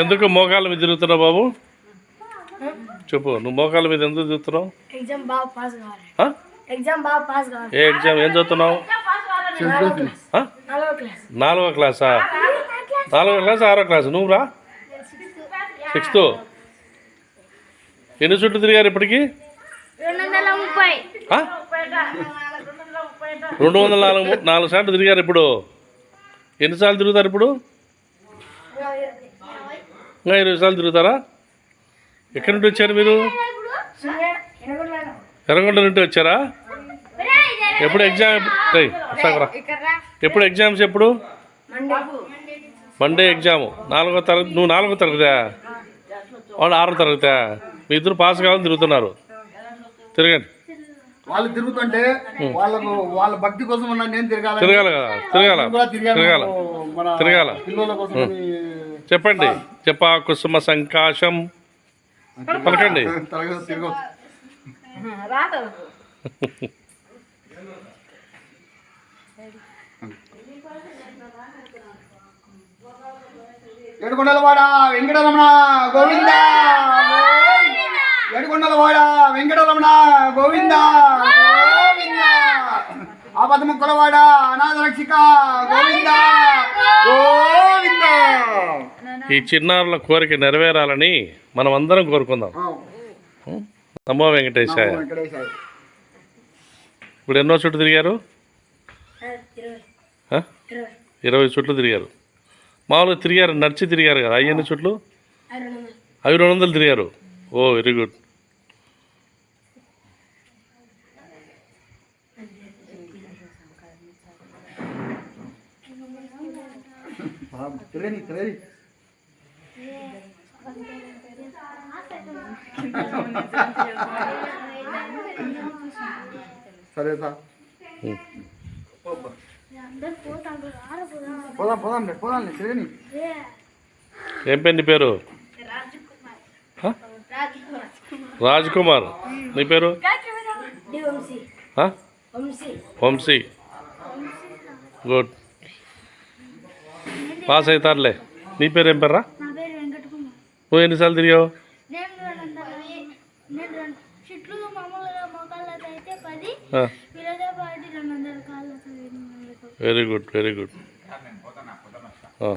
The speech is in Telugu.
ఎందుకు మోకాళ్ళ మీద తిరుగుతున్నావు బాబు? చెప్పు నువ్వు మోకాళ్ళ మీద ఎందుకు తిరుగుతున్నావు? ఏ ఎగ్జామ్ ఏం చదువుతున్నావు? నాలుగో క్లాస్? నాలుగో క్లాస్ ఆరో క్లాస్ నువ్వు రా. సిక్స్త్ ఎన్ని చుట్టూ తిరిగారు ఇప్పటికి? రెండు వందల నాలుగు నాలుగు సార్లు తిరిగారు ఇప్పుడు. ఎన్నిసార్లు తిరుగుతారు ఇప్పుడు? ఇంకా ఇరవై సార్లు తిరుగుతారా? ఎక్కడి నుండి వచ్చారు మీరు? ఎర్రగొండ నుండి వచ్చారా? ఎప్పుడు ఎగ్జామ్ వస్తాకురా. ఎప్పుడు ఎగ్జామ్స్ ఎప్పుడు? మండే ఎగ్జామ్ నాలుగో తరగతి నువ్వు నాలుగో తరగతా వాడు ఆరో తరగతా మీ ఇద్దరు పాస్ కావాలని తిరుగుతున్నారు. తిరగండి. వాళ్ళు తిరుగుతుంటే వాళ్ళకు వాళ్ళ భక్తి కోసం నేను తిరగాలి తిరగాలి కదా. తిరగాల. తిరగాలి. తిరగాల. పిల్లల కోసం చెప్పండి. చెప్పా కుసుమ సంకాశం. పలకండి. ఏడుకొండలవాడ వెంకటరమణ గోవింద. ఏడుకొండలవాడ వెంకటరమణ గోవింద. గోవింద. ఆపద ముక్కలవాడ అనాథ రక్షిక గోవింద. గోవింద. ఈ చిన్నారుల కోరిక నెరవేరాలని మనం అందరం కోరుకుందాం నమో వెంకటేశాయ. వెంకటేశ్వర ఇప్పుడు ఎన్నో చుట్టూ తిరిగారు? ఇరవై. చుట్లు తిరిగారు. మామూలుగా తిరిగారు నడిచి తిరిగారు కదా. అయ్యన్ని చుట్లు? రెండు వందలు అవి రెండు వందలు తిరిగారు. Oh very good. సరే పోదాం పోదాం పోదాం తిరగని. ఏం పేరు నీ పేరు? రాజ్ కుమార్ నీ పేరు? వంశీ. గుడ్. పాస్ అవుతారులే నీ పేరు ఏం పేర్రా? నువ్వు ఎన్నిసార్లు తిరిగావు. వెరీ గుడ్ వెరీ గుడ్ ఆ.